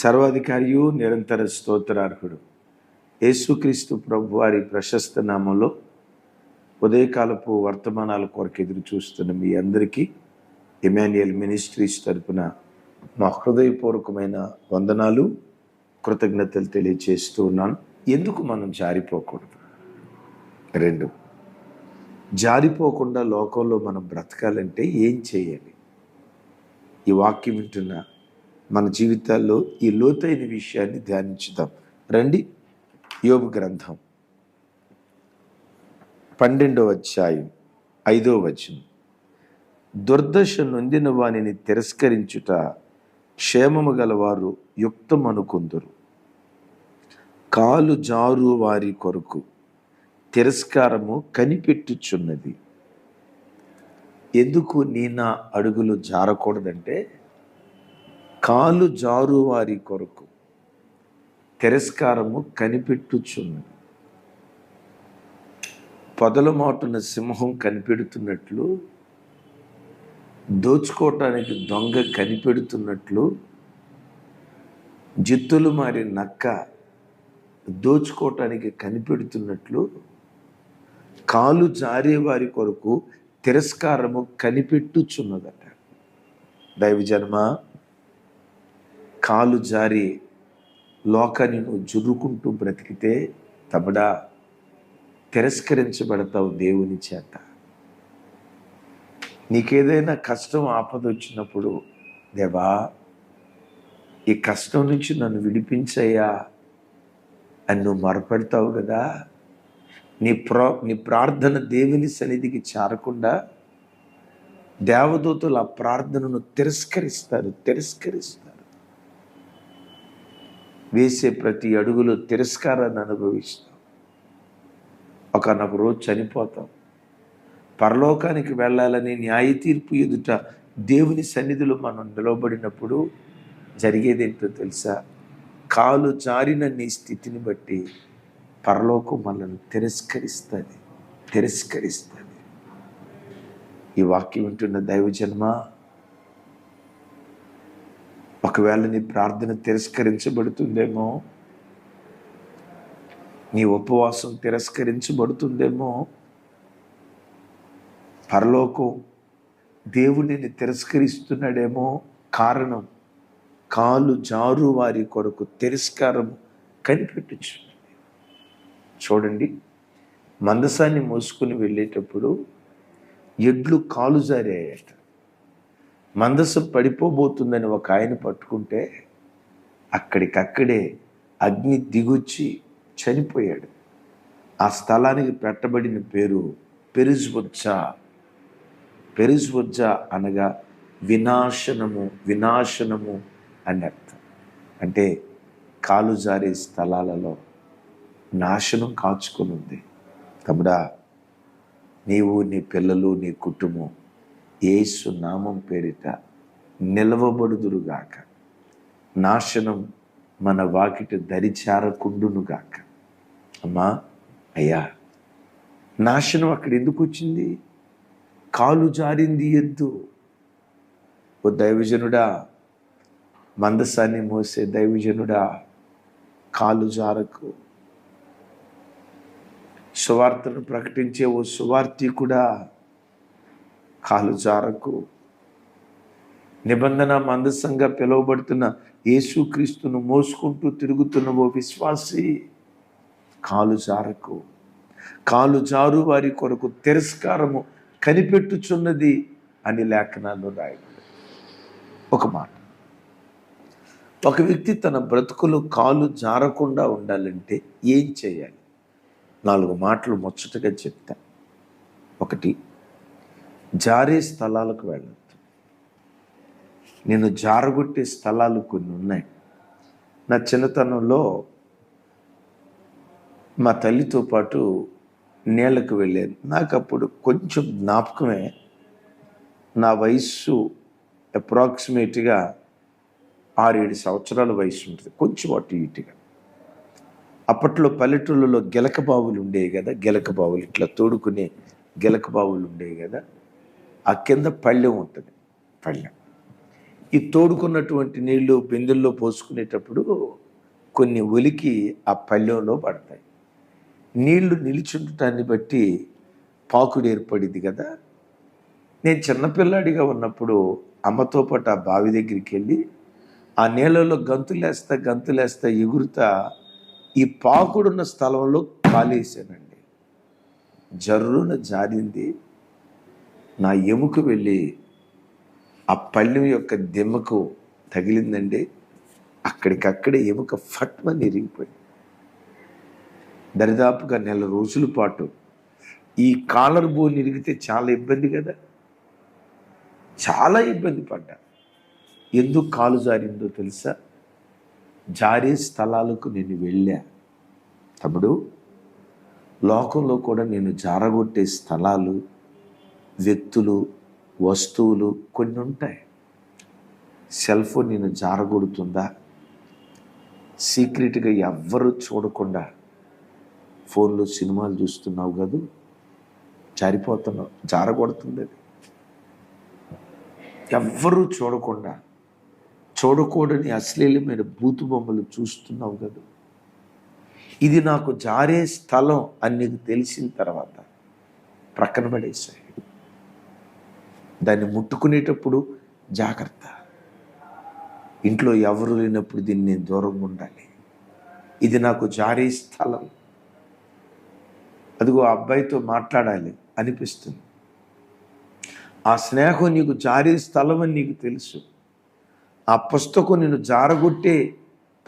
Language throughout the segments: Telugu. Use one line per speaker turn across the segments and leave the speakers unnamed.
సర్వాధికారియు నిరంతర స్తోత్రార్హుడు. యేసుక్రీస్తు ప్రభు వారి ప్రశస్త నామంలో ఉదయకాలపు వర్తమానాల కొరకు ఎదురు చూస్తున్న మీ అందరికీ ఇమాన్యుయల్ మినిస్ట్రీస్ తరపున మా హృదయపూర్వకమైన వందనాలు కృతజ్ఞతలు తెలియచేస్తూ ఉన్నాను. ఎందుకు మనం జారిపోకూడదు? రెండు జారిపోకుండా లోకంలో మనం బ్రతకాలంటే ఏం చేయాలి? ఈ వాక్యం వింటున్న మన జీవితాల్లో ఈ లోతైన విషయాన్ని ధ్యానించుదాం. రండి. యోగు గ్రంథం. పన్నెండవ అధ్యాయం ఐదో వచనం. దుర్దశ నొందిన వానిని తిరస్కరించుట క్షేమము గలవారు యుక్తమనుకుందురు. కాలు జారు వారి కొరకు తిరస్కారము కనిపెట్టుచున్నది. ఎందుకు నీ నా అడుగులు జారకూడదంటే కాలు జారు వారి కొరకు తిరస్కారము కనిపెట్టుచున్నది. పొదల మాటున సింహం కనిపెడుతున్నట్లు దోచుకోవటానికి దొంగ కనిపెడుతున్నట్లు జిత్తులు మారి నక్క దోచుకోవటానికి కనిపెడుతున్నట్లు కాలు జారే వారి కొరకు తిరస్కారము కనిపెట్టుచున్నదట. దైవజన్మ కాలు జారి లోకాన్ని నువ్వు జురుకుంటూ బ్రతికితే తమడా తిరస్కరించబడతావు దేవుని చేత. నీకేదైనా కష్టం ఆపద వచ్చినప్పుడు దేవా ఈ కష్టం నుంచి నన్ను విడిపించయ్యా అని నువ్వు మరపడతావు కదా. నీ ప్రా నీ ప్రార్థన దేవుని సన్నిధికి చేరకుండా దేవదూతలు ఆ ప్రార్థనను తిరస్కరిస్తారు తిరస్కరిస్తారు. వేసే ప్రతి అడుగులో తిరస్కారాన్ని అనుభవిస్తాం. ఒకనొక రోజు చనిపోతాం. పరలోకానికి వెళ్ళాలని న్యాయ తీర్పు ఎదుట దేవుని సన్నిధిలో మనం నిలవబడినప్పుడు జరిగేది ఏంటో తెలుసా? కాలు జారిన నీ స్థితిని బట్టి పరలోకం మనల్ని తిరస్కరిస్తుంది తిరస్కరిస్తుంది. ఈ వాక్యం వింటున్న దైవజన్మ? ఒకవేళ నీ ప్రార్థన తిరస్కరించబడుతుందేమో నీ ఉపవాసం తిరస్కరించబడుతుందేమో పరలోకం దేవుడిని తిరస్కరిస్తున్నాడేమో కారణం కాలు జారు వారి కొరకు తిరస్కారం కనిపెట్టచ్చు చూడండి మందసాన్ని మోసుకుని వెళ్ళేటప్పుడు ఎడ్లు కాలు జారాయట. మందస్సు పడిపోబోతుందని ఒక ఆయన పట్టుకుంటే అక్కడికక్కడే అగ్ని దిగొచ్చి చనిపోయాడు. ఆ స్థలానికి పెట్టబడిన పేరు పెరుజువజ్జా. పెరుజువజ్జా అనగా వినాశనము వినాశనము అని అర్థం. అంటే కాలు జారే స్థలాలలో నాశనం కాచుకుని ఉంది. తమ్ముడా నీవు నీ పిల్లలు నీ కుటుంబం ఏసు నామం పేరిట నిలవబడుదురుగాక. నాశనం మన వాకిట దరిచారకుండునుగాక. అమ్మా అయ్యా నాశనం అక్కడ ఎందుకు వచ్చింది కాలు జారింది ఎద్దు. ఓ దైవజనుడా మందసాన్ని మోసే దైవజనుడా కాలు జారకు. సువార్తను ప్రకటించే ఓ సువార్తి కూడా కాలు జారకు. నిబంధన మందసంగా పిలువబడుతున్న యేసుక్రీస్తును మోసుకుంటూ తిరుగుతున్న ఓ విశ్వాసి కాలు జారకు. కాలు జారు వారి కొరకు తిరస్కారము కనిపెట్టుచున్నది అని లేఖనాల్లో రాయబడి ఒక మాట. ఒక వ్యక్తి తన బ్రతుకులు కాలు జారకుండా ఉండాలంటే ఏం చేయాలి? నాలుగు మాటలు ముచ్చటగా చెప్తా. ఒకటి జారే స్థలాలకు వెళ్ళద్దు. నేను జారగొట్టే స్థలాలు కొన్ని ఉన్నాయి. నా చిన్నతనంలో మా తల్లితో పాటు నీళ్ళకు వెళ్ళాను నాకు అప్పుడు కొంచెం జ్ఞాపకమే నా వయస్సు అప్రాక్సిమేట్గా ఆరేడు సంవత్సరాల వయసు ఉంటుంది. కొంచెం అటు ఇటుగా. అప్పట్లో పల్లెటూళ్ళలో గిలక బావులు ఉండేవి కదా గిలక బావులు ఇట్లా తోడుకునే గిలక బావులు ఉండేవి కదా. ఆ కింద పళ్ళెం ఉంటుంది. పళ్ళెం. ఈ తోడుకున్నటువంటి నీళ్ళు బిందెల్లో పోసుకునేటప్పుడు కొన్ని ఒలికి ఆ పళ్ళెంలో పడతాయి. నీళ్ళు నిలిచుండటాన్ని బట్టి పాకుడు ఏర్పడింది కదా. నేను చిన్నపిల్లాడిగా ఉన్నప్పుడు అమ్మతో పాటు ఆ బావి దగ్గరికి వెళ్ళి ఆ నీళ్ళలో గంతులేస్తా గంతులేస్తా ఎగురుతా ఈ పాకుడున్న స్థలంలో కాలేసానండి జర్రున జారింది. నా ఎముకు వెళ్ళి ఆ పళ్ళెం యొక్క దిమ్మకు తగిలిందండి అక్కడికక్కడే ఎముక ఫట్మని ఇరిగిపోయింది దరిదాపుగా నెల రోజుల పాటు ఈ కాలర్ బోన్ ఇరిగితే చాలా ఇబ్బంది కదా? చాలా ఇబ్బంది పడ్డా. ఎందుకు కాలు జారిందో తెలుసా? జారే స్థలాలకు నేను వెళ్ళా. తమ్ముడు లోకంలో కూడా నేను జారగొట్టే స్థలాలు వ్యక్తులు వస్తువులు కొన్ని ఉంటాయి. సెల్ ఫోన్ నేను జారగొడుతుందా? సీక్రెట్గా ఎవ్వరు చూడకుండా ఫోన్లో సినిమాలు చూస్తున్నావు కాదు? జారిపోతున్నావు జారగొడుతుంది అది. ఎవ్వరూ చూడకుండా చూడకూడని అశ్లీలమైన బూతు బొమ్మలు చూస్తున్నావు కదా? ఇది నాకు జారే స్థలం అని నీకు తెలిసిన తర్వాత ప్రక్కన పడేసాయి దాన్ని ముట్టుకునేటప్పుడు జాగ్రత్త. ఇంట్లో ఎవరు లేనప్పుడు దీన్ని నేను దూరంగా ఉండాలి. ఇది నాకు జారే స్థలం. అదిగో ఆ అబ్బాయితో మాట్లాడాలి అనిపిస్తుంది. ఆ స్నేహం నీకు జారే స్థలం అని నీకు తెలుసు. ఆ పుస్తకం నేను జారగొట్టే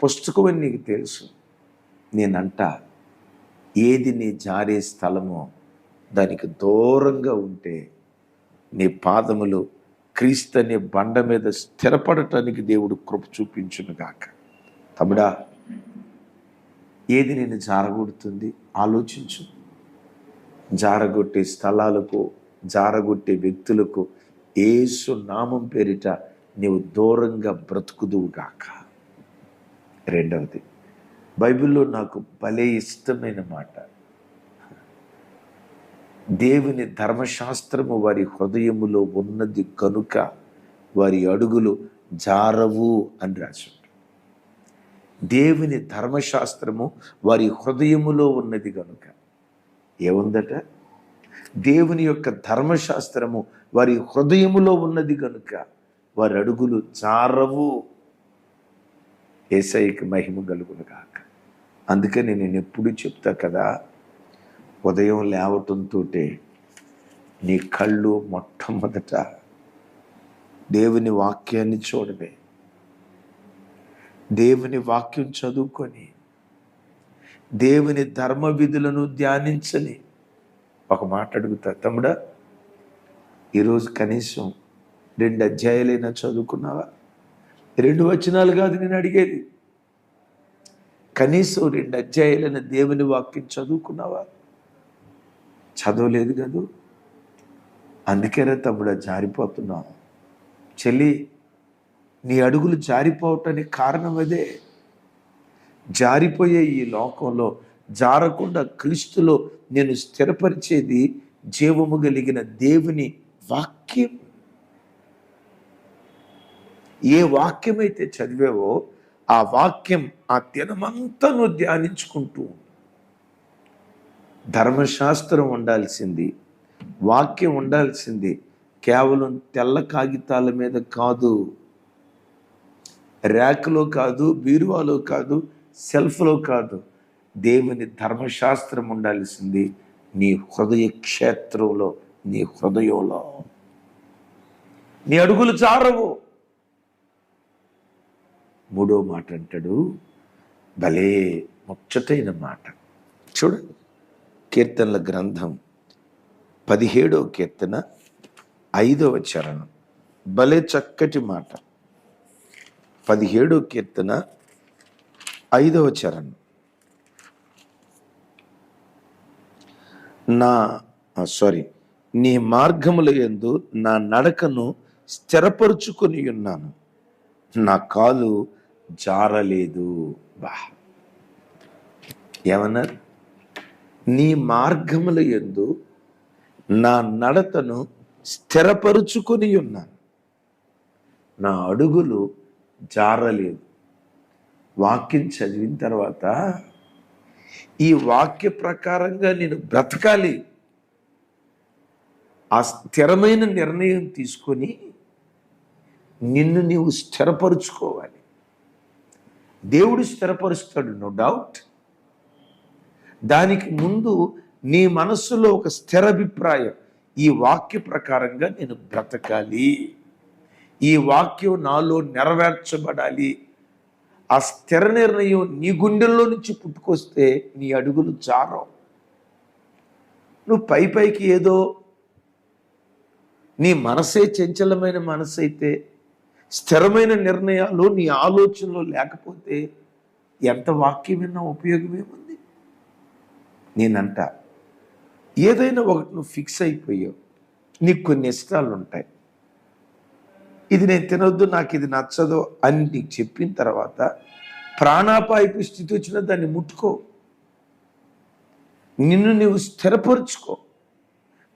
పుస్తకం అని నీకు తెలుసు. నేనంట ఏది నీ జారే స్థలమో దానికి దూరంగా ఉంటే నీ పాదములు క్రీస్తుని బండ మీద స్థిరపడటానికి దేవుడు కృప చూపించునుగాక తమ్ముడా ఏది నేను జారగొడుతుంది ఆలోచించు. జారగొట్టే స్థలాలకు జారగొట్టే వ్యక్తులకు ఏసు నామం పేరిట నీవు దూరంగా బ్రతుకుదువుగాక రెండవది బైబిల్లో నాకు భలే ఇష్టమైన మాట. దేవుని ధర్మశాస్త్రము వారి హృదయములో ఉన్నది కనుక వారి అడుగులు జారవు అని రాసి దేవుని ధర్మశాస్త్రము వారి హృదయములో ఉన్నది కనుక ఏముందట? దేవుని యొక్క ధర్మశాస్త్రము వారి హృదయములో ఉన్నది కనుక వారి అడుగులు జారవు. ఏసైకి మహిమ కలుగును కాక అందుకని నేను ఎప్పుడు చెప్తా కదా ఉదయం లేవటంతో నీ కళ్ళు మొట్టమొదట దేవుని వాక్యాన్ని చూడమే దేవుని వాక్యం చదువుకొని దేవుని ధర్మ విధులను ధ్యానించని ఒక మాట అడుగుతా. తమ్ముడా ఈరోజు కనీసం రెండు అధ్యాయాలైనా చదువుకున్నావా? రెండు వచనాలు కాదు నేను అడిగేది. కనీసం రెండు అధ్యాయాలైన దేవుని వాక్యం చదువుకున్నావా? చదవలేదు కదూ? అందుకేనే తమ్ముడు జారిపోతున్నావు. చెల్లి నీ అడుగులు జారిపోవటానికి కారణం అదే. జారిపోయే ఈ లోకంలో జారకుండా క్రీస్తులో నేను స్థిరపరిచేది జీవము కలిగిన దేవుని వాక్యం. ఏ వాక్యమైతే చదివావో ఆ వాక్యం ఆ దినమంతా నువ్వు ధ్యానించుకుంటూ ధర్మశాస్త్రం ఉండాల్సింది వాక్యం ఉండాల్సింది కేవలం తెల్ల కాగితాల మీద కాదు. ర్యాక్లో కాదు బీరువాలో కాదు సెల్ఫ్లో కాదు. దేవుని ధర్మశాస్త్రం ఉండాల్సింది నీ హృదయ క్షేత్రంలో నీ హృదయంలో. నీ అడుగులు చారవు మూడో మాట అంటాడు భలే ముచ్చటైన మాట. చూడండి. కీర్తనల గ్రంథం పదిహేడో కీర్తన ఐదవ చరణం. భలే చక్కటి మాట. పదిహేడో కీర్తన ఐదవ చరణం. నా సారీ నీ మార్గముల యందు నా నడకను స్థిరపరుచుకొని ఉన్నాను. నా కాలు జారలేదు. బా. ఏమన్నారు? నీ మార్గముల యందు నా నడతను స్థిరపరుచుకొని ఉన్నాను. నా అడుగులు జారలేదు. వాక్యం చదివిన తర్వాత ఈ వాక్య ప్రకారంగా నేను బ్రతకాలి. ఆ స్థిరమైన నిర్ణయం తీసుకొని నిన్ను నీవు స్థిరపరుచుకోవాలి. దేవుడు స్థిరపరుస్తాడు నో డౌట్ దానికి ముందు నీ మనస్సులో ఒక స్థిర అభిప్రాయం ఈ వాక్య ప్రకారంగా నేను బ్రతకాలి. ఈ వాక్యం నాలో నెరవేర్చబడాలి. ఆ స్థిర నిర్ణయం నీ గుండెల్లో నుంచి పుట్టుకొస్తే నీ అడుగులు జారం నువ్వు పై పైకి ఏదో నీ మనసే చంచలమైన మనసు అయితే స్థిరమైన నిర్ణయాలు నీ ఆలోచనలు లేకపోతే ఎంత వాక్యం విన్నా ఉపయోగం నేనంట. ఏదైనా ఒకటి నువ్వు ఫిక్స్ అయిపోయావు. నీకు కొన్ని ఇష్టాలు ఉంటాయి ఇది నేను తినొద్దు నాకు ఇది నచ్చదు అని నీకు చెప్పిన తర్వాత ప్రాణాపాయపు స్థితి వచ్చినా దాన్ని ముట్టుకో. నిన్ను నీవు స్థిరపరుచుకో.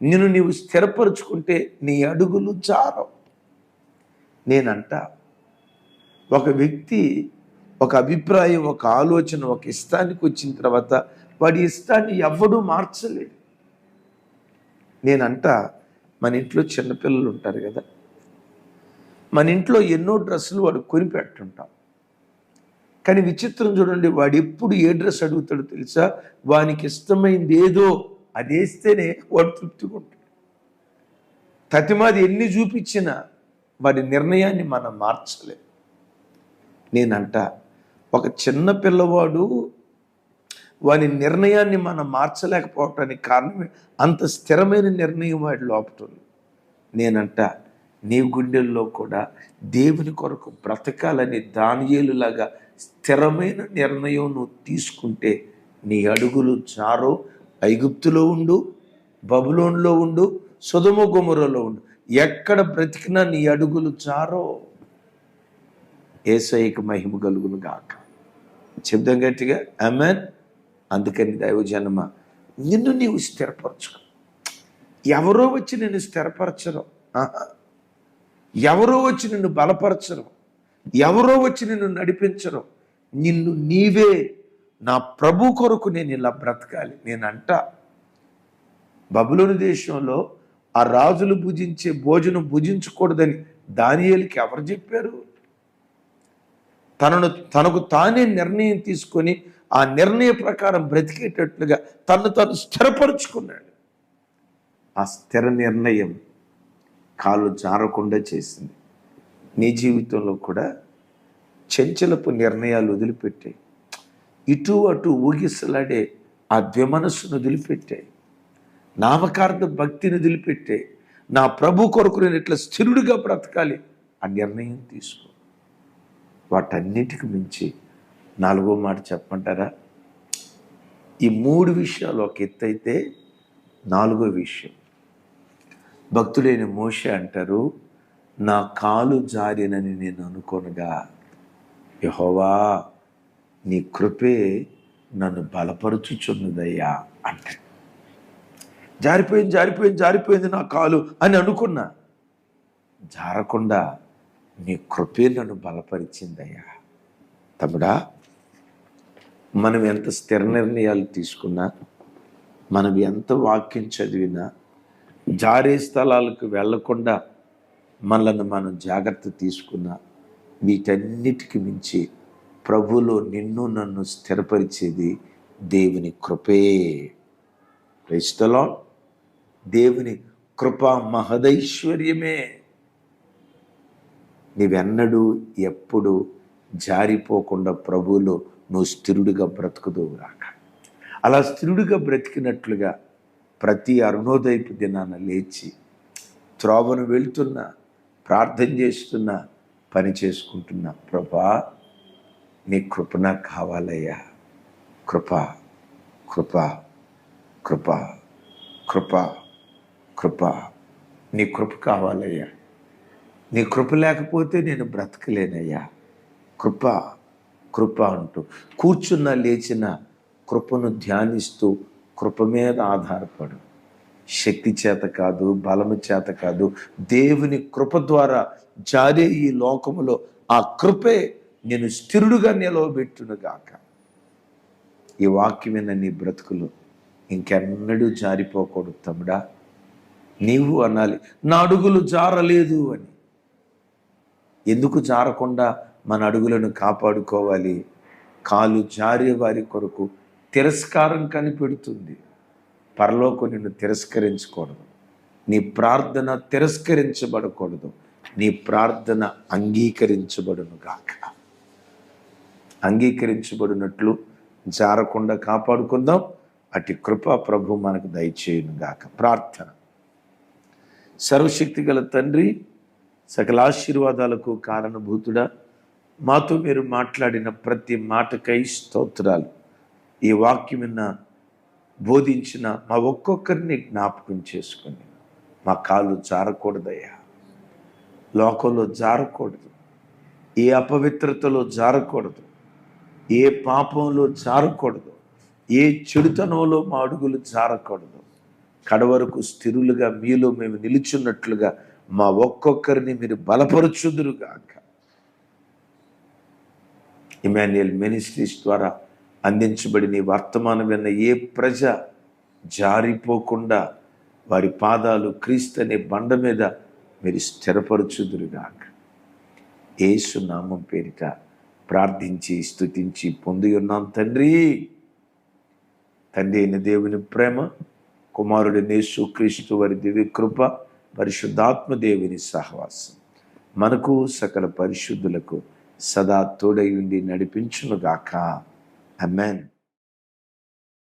నిన్ను నీవు స్థిరపరుచుకుంటే నీ అడుగులు చారవు నేనంట ఒక వ్యక్తి ఒక అభిప్రాయం ఒక ఆలోచన ఒక ఇష్టానికి వచ్చిన తర్వాత వాడి ఇష్టాన్ని ఎవ్వడూ మార్చలేడు నేనంట మన ఇంట్లో చిన్నపిల్లలు ఉంటారు కదా మన ఇంట్లో ఎన్నో డ్రెస్సులు వాడు కొని పెట్టుంటాం. కానీ విచిత్రం చూడండి వాడు ఎప్పుడు ఏ డ్రెస్ అడుగుతాడో తెలుసా? వానికి ఇష్టమైంది ఏదో అది వేస్తేనే వాడు తృప్తిగా ఉంటాడు. తతిమాది ఎన్ని చూపించినా వాడి నిర్ణయాన్ని మనం మార్చలేం. నేనంట ఒక చిన్న పిల్లవాడు వాని నిర్ణయాన్ని మనం మార్చలేకపోవటానికి కారణం అంత స్థిరమైన నిర్ణయం వాడి లోపట నేనంట నీ గుండెల్లో కూడా దేవుని కొరకు బ్రతకాలని దానియేలులాగా స్థిరమైన నిర్ణయం నువ్వు తీసుకుంటే నీ అడుగులు చారో ఐగుప్తులో ఉండు బబులోన్లో ఉండు సుధమ గుమరలో ఉండు. ఎక్కడ బ్రతికినా నీ అడుగులు చారో ఏసైకి మహిమ కలుగును గాక. చెప్దాం గట్టిగా అమెన్ అందుకని దైవజనమ నిన్ను నీవు స్థిరపరచుకో. ఎవరో వచ్చి నిన్ను స్థిరపరచరు. ఎవరో వచ్చి నిన్ను బలపరచరు. ఎవరో వచ్చి నిన్ను నడిపించరు. నిన్ను నీవే నా ప్రభు కొరకు నేను ఇలా బ్రతకాలి. నేనంట. బబులోని దేశంలో ఆ రాజులు భుజించే భోజనం భుజించకూడదని దానియేలికి ఎవరు చెప్పారు? తనను తనకు తానే నిర్ణయం తీసుకొని ఆ నిర్ణయ ప్రకారం బ్రతికేటట్లుగా తను తను స్థిరపరుచుకున్నాడు. ఆ స్థిర నిర్ణయం కాలు జారకుండా చేసింది. నీ జీవితంలో కూడా చెంచలపు నిర్ణయాలు వదిలిపెట్టాయి. ఇటు అటు ఊగిసలాడే ఆ ద్విమనస్సును వదిలిపెట్టాయి. నామకార్థ భక్తిని వదిలిపెట్టే నా ప్రభు కొరకు నేను ఇట్లా స్థిరుడిగా బ్రతకాలి. ఆ నిర్ణయం తీసుకో. వాటన్నిటికి మించి నాలుగో మాట చెప్పమంటారా? ఈ మూడు విషయాలు ఒక ఎత్తైతే నాలుగో విషయం. భక్తులైన మోష అంటారు నా కాలు జారినని నేను అనుకోనగా యహోవా నీ కృపే నన్ను బలపరుచుచున్నదయ్యా అంటాడు జారిపోయింది జారిపోయింది జారిపోయింది నా కాలు అని అనుకున్నా జారకుండా నీ కృపే నన్ను బలపరిచిందయ్యా. తమ్ముడా మనం ఎంత స్థిర నిర్ణయాలు తీసుకున్నా మనం ఎంత వాక్యం చదివినా జారే స్థలాలకు వెళ్ళకుండా మనల్ని మనం జాగ్రత్త తీసుకున్నా వీటన్నిటికి మించి ప్రభులో నిన్ను నన్ను స్థిరపరిచేది దేవుని కృపే. క్రైస్తలో దేవుని కృప మహదైశ్వర్యమే. నీవెన్నడూ ఎప్పుడు జారిపోకుండా ప్రభువులో నువ్వు స్థిరుడిగా బ్రతుకుదువు రాక అలా స్థిరుడిగా బ్రతికినట్లుగా ప్రతి అరుణోదయపు దినాన లేచి త్రోవను వెళ్తున్నా ప్రార్థన చేస్తున్నా పని చేసుకుంటున్నా ప్రభా నీ కృపణ కావాలయ్యా. కృప కృప కృప కృప కృప. నీ కృప కావాలయ్యా. నీ కృప లేకపోతే నేను బ్రతకలేనయ్యా. కృప కృప అంటూ కూర్చున్న లేచిన కృపను ధ్యానిస్తూ కృప మీద ఆధారపడు. శక్తి చేత కాదు బలము చేత కాదు దేవుని కృప ద్వారా జారే ఈ లోకములో ఆ కృపే నేను స్థిరుడుగా నిలవబెట్టునుగాక. ఈ వాక్యమైన నీ బ్రతుకులు ఇంకెన్నడూ జారిపోకూడదు తమ్ముడా. నీవు అనాలి నా అడుగులు జారలేదు అని. ఎందుకు జారకుండా మన అడుగులను కాపాడుకోవాలి. కాలు జారే వారి కొరకు తిరస్కారం కనిపెడుతుంది. పరలోకం నిన్ను తిరస్కరించకూడదు. నీ ప్రార్థన తిరస్కరించబడకూడదు. నీ ప్రార్థన అంగీకరించబడును గాక. అంగీకరించబడినట్లు జారకుండా కాపాడుకుందాం. అటు కృప ప్రభు మనకు దయచేయును గాక. ప్రార్థన. సర్వశక్తి గల తండ్రి సకల ఆశీర్వాదాలకు కారణభూతుడా మాతో మీరు మాట్లాడిన ప్రతి మాటకై స్తోత్రాలు. ఈ వాక్యం విన్న బోధించిన మా ఒక్కొక్కరిని జ్ఞాపకం చేసుకొని మా కాళ్ళు జారకూడదయ్యా. లోకంలో జారకూడదు. ఏ అపవిత్రతలో జారకూడదు. ఏ పాపంలో జారకూడదు. ఏ చెడుతనంలో మా అడుగులు జారకూడదు. కడవరకు స్థిరులుగా మీలో మేము నిలుచున్నట్లుగా మా ఒక్కొక్కరిని మీరు బలపరచుదురుగాక. ఇమాన్యుయల్ మినిస్ట్రీస్ ద్వారా అందించబడిన ఈ వర్తమానం విన్న ఏ ప్రజ జారిపోకుండా వారి పాదాలు క్రీస్తు అనే బండ మీద మీరు స్థిరపరచుదురుగాక. ఏసు నామం పేరిట ప్రార్థించి స్థుతించి పొంది ఉన్నాం తండ్రి. తండ్రి అయిన దేవుని ప్రేమ కుమారుడి నేసు క్రీస్తు వారి దివ్య కృప పరిశుద్ధాత్మ దేవుని సహవాసం. మనకు సకల పరిశుద్ధులకు సదా తోడై ఉండి నడిపించునుగాక. అమెన్